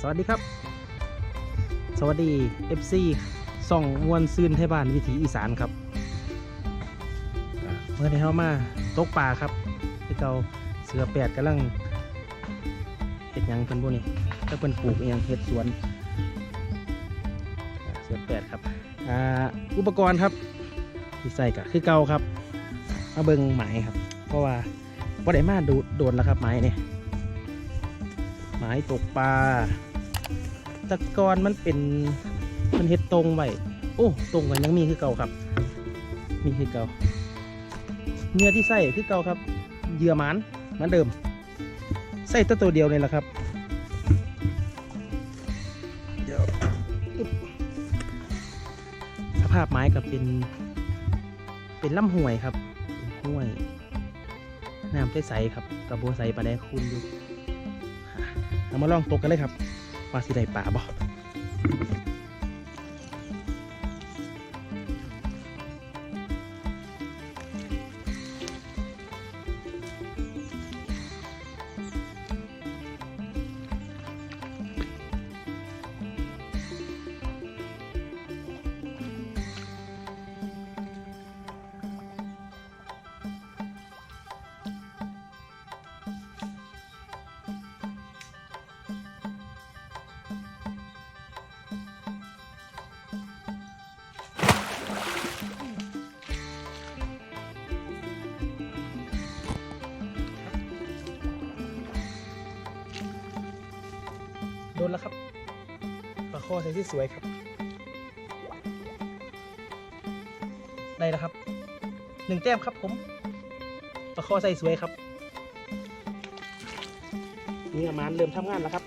สวัสดีครับ สวัสดี FC ส่องมวนซืนไทยบ้านวิถีอีสานครับเมื่อที่เข้ามาตกปลาครับที่เกาเสือแปดกำลังเห็ดยังเพิ่นพวกนี้ถ้าเพิ่นปลูกอหยังเห็ดสวนเสือแปดครับอ,อุปกรณ์ครับที่ใส่ก็คือเกาครับมาเบิงหมายครับ เพราะว่าว่าได้มาดูโดนแล้วครับหมายเนี่ยหมายตกปลา ตะกอนมันเป็นมันเฮ็ดตรงไว้โอ้ตรงกันยังมีคือเก่าครับ มีคือเก่าเนื้อที่ใส่คือเก่าครับเยื่อหมันเหมือนเดิมใส่ตัวตัวเดียวเลยละครับเดี๋ยวสภาพไม้กับเป็น เป็นลำห้วยครับห้วยน้ำใสๆครับกระโบใสปลาแดกคุณดูเอามาลองตกกันเลยครับ ว่าสิได้ป่าบ่ นแล้วครับปลาข้อใส่ที่สวยครับ ได้แล้วครับหนึ่งแต้มครับผมปลาข้อใส่สวยครับนี่อามานเริ่มทำงานแล้วครับ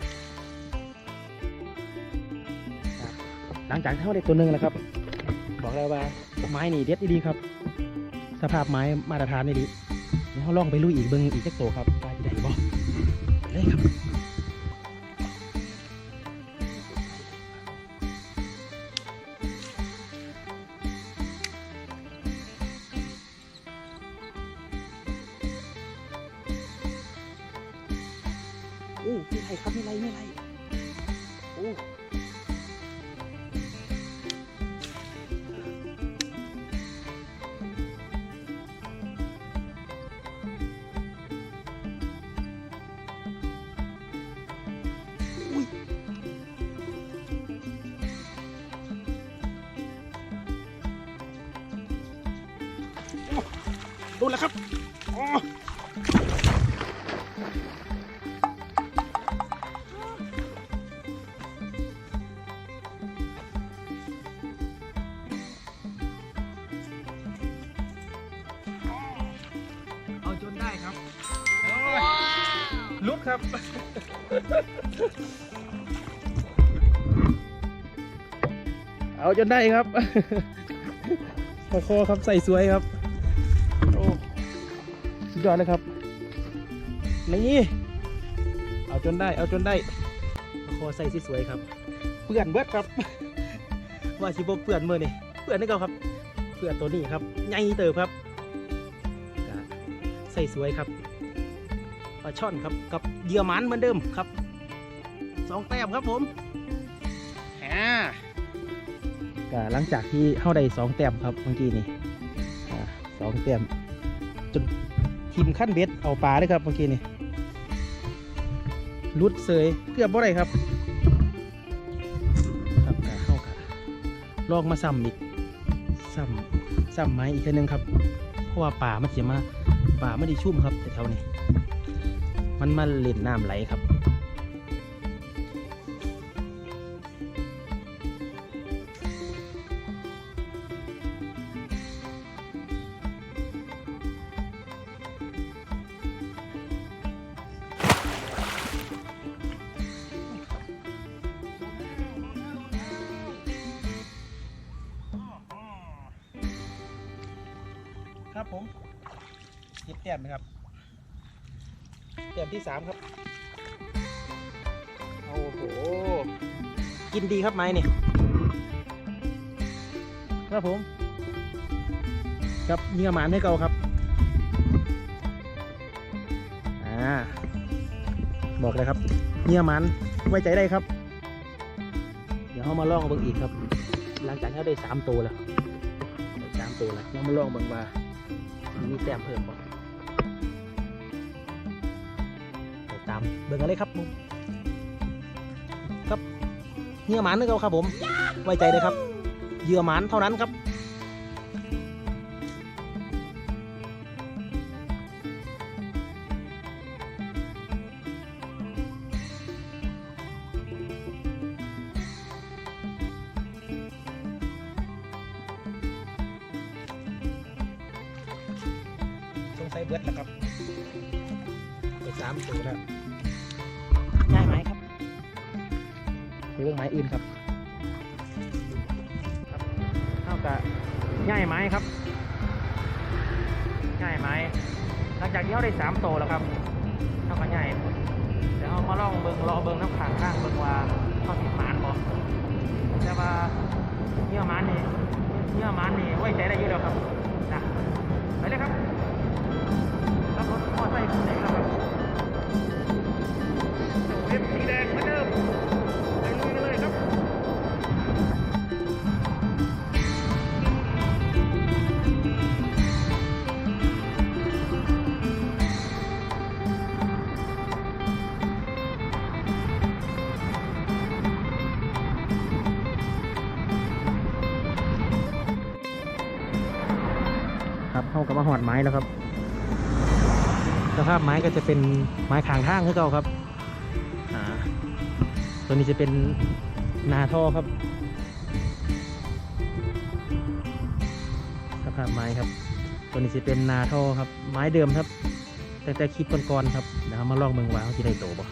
อะหลังจากที่เขาได้ตัวหนึ่งแล้วครับ บอกแล้วว่าไม้นี่เด็ดดีครับ สภาพไม้มาตรฐานนี่ดีเดี๋ยวเขาลองไปลุยอีกเบิ้งอีกจักโตครับว่าจะได้บ่ไปเลยครับ โอ้ไม่ไรครับไม่ไรไม่ไรโอ้โอ้โดนแล้วครับ ได้ครับโอ้ยลุกครับ เอาจนได้ครับพอคอครับใส่สวยครับ โอ้สุดยอดเลยครับ นี่ เอาจนได้ เอาจนได้พอคอใส่สวยๆครับ เปื่อนเบิดครับ ว่าชิบเปื่อนเมื่อนี่เปื่อนนี่ก็ครับ เปื่อนตัวนี้ครับ ใหญ่เติบครับก็ใส่สวยครับปลาช่อนครับกับเหยื่อมันเหมือนเดิมครับสองแต้มครับผมอ่าก็หลังจากที่เข้าได้สองแต้มครับเมื่อกี้นี่อ่าสองแต้มจนทีมขั้นเบ็ดเอาปลาด้วยครับเมื่อกี้นี่รุดเสยเกือบบ่ได้ครับครับเข้ากันลองมาซ้ำอีกซ้ำซ้ำไม้อีกทีนึงครับ เพราะว่าป่ามันเสียมาป่าไม่ได้ชุ่มครับแถวนี้ มันมาเล่นน้ำไหลครับ ครับผมเก็บแต้มนะครับแต้มที่สามครับโอ้โหกินดีครับไม้นี่ครับผม ครับเนื้อหมานให้เก่าครับอ่าบอกเลยครับเนื้อหมันไว้ใจได้ครับ เดี๋ยวเขามาลองเบิ่งอีกครับ หลังจากที่ได้สามตัวแล้วสามตัวแล้วเรามาลองเบิ่งว่า มีแต้มเพิ่มบ่ไปตามเบิ่งกันเลยครับผมครับเหยื่อหมันนึกเอาครับผม ไว้ใจเลยครับเหยื่อหมันเท่านั้นครับ สงสัยเบิดแล้วครับไปสามตัวแล้วง่ายไหมครับไปเรื่องไม้อื่นครับครับเท่ากับง่ายไหมครับง่ายไหมหลังจากที่เขาได้สามตัวแล้วครับเท่ากับง่ายเดี๋ยวเรามาลองเบิ่งรอเบิ่งน้ำขังข้างเบิ่งว่าเขาติดหมานบ่แต่ว่าเนื้อหมันนี่เนื้อหมันนี่ไว้ใจได้อยู่แล้วครับนะไปเลยครับ รับรถมอไซค์คันไหนครับเว็บสีแดงเหมือนเดิมไปลุยกันเลยครับครับเข้ากับมาหอดไม้แล้วครับ สภาพไม้ก็จะเป็นไม้ขางทางคือเก่าครับอ่าตัวนี้จะเป็นนาท่อครับ สภาพไม้ครับ ตัวนี้จะเป็นนาท่อครับ ไม้เดิมครับ แต่แต่คลิปก่อนๆครับเดี๋ยวเรามาลองเมืองว่าเขาจะได้โตบ่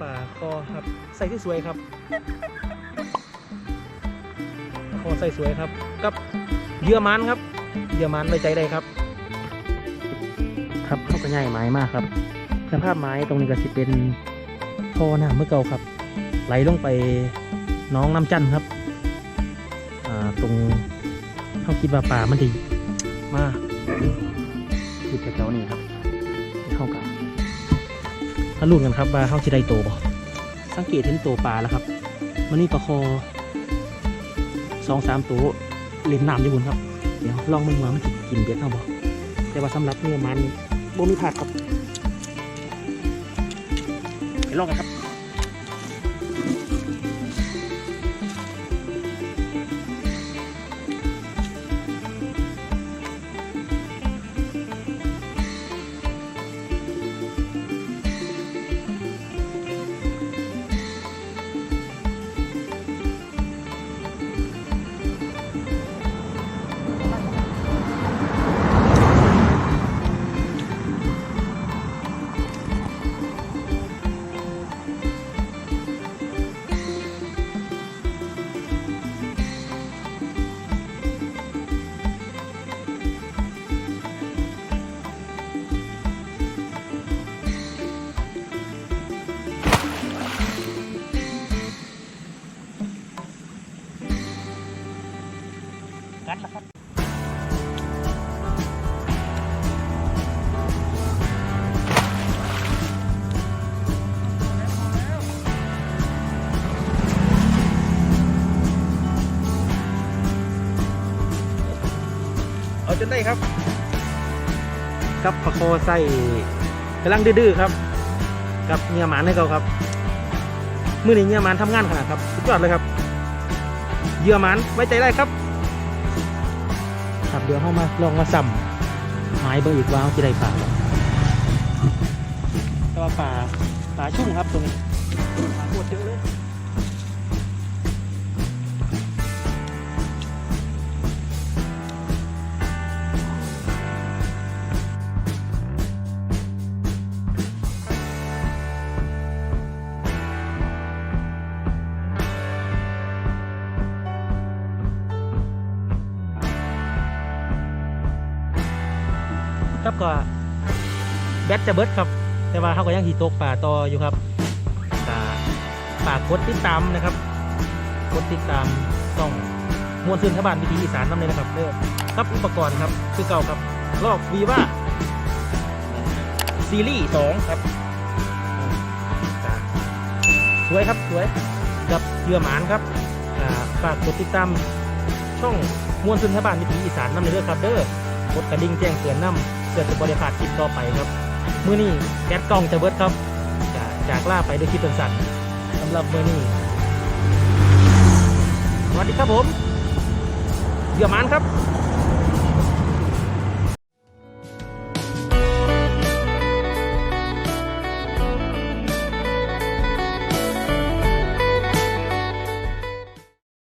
ป่าคอครับ ใส่ที่สวยครับ คอใส่สวยครับ กับเยื่อมันครับ เยื่อมันไว้ใจได้ครับ ครับเข้ากันง่ายไม้มากครับสภาพไม้ตรงนี้ก็จะเป็นท่อน้ำเมื่อเก่าครับ ไหลลงไปน้องน้ำจันทร์ครับอ่าตรงเขาคิดว่าป่ามันดีมากคือแถวๆนี้ครับเข้ากันาลุ้นกันครับว่าเขาจะได้โตบ่สังเกตเห็นตัวปลาแล้วครับมันนี่ปลาคอสองสามตัวเล่นน้ำอยู่บนครับ เดี๋ยวลองมันมามันกินเบ็ดเอาบ่แต่ว่าสำหรับเนื้อมันบ่มีผัดครับไปลองกันครับ เอาจนได้ครับ กับปลาโคใส่กำลังดื้อๆครับ กับเงียหมานให้เขาครับ มือนี้เงียหมานทำงานขนาดครับ สุดยอดเลยครับเหยื่อหมานไว้ใจได้ครับครับเดี๋ยวเข้ามาลองมาสัมไม้เบอร์อีกว่าเขาจะได้ปลาบ่แต่ว่าปลาปลาชุ่มครับตรงนี้ปลาโคตรเยอะเลย ครับก็แบตจะเบิดครับ แต่ว่าเขาก็ยังหีตกป่าต่ออยู่ครับฝากกดติดตามนะครับกดติดตามต้องมวลซึนทบานวิธีอีสานน้ำเลยนะครับเด้อครับอุปกรณ์ครับคือเก่าครับลอกวีว่าซีรีส์สองครับสวยครับสวยกับเยื่อหมานครับอ่าฝากกดติดตามช่องมวลซึนทบานวิธีอีสานน้ำเลยเด้อครับเด้อกดกระดิ่งแจ้งเตือนน้ำ พื่อจะบริพาดคลิปต่อไปครับมื้อนี้แก๊สกล้องจะเบิดครับจะจากล่าไปด้วยคลิปสั้นๆสำหรับมื้อนี้สวัสดีครับผมเยื่อมันครับ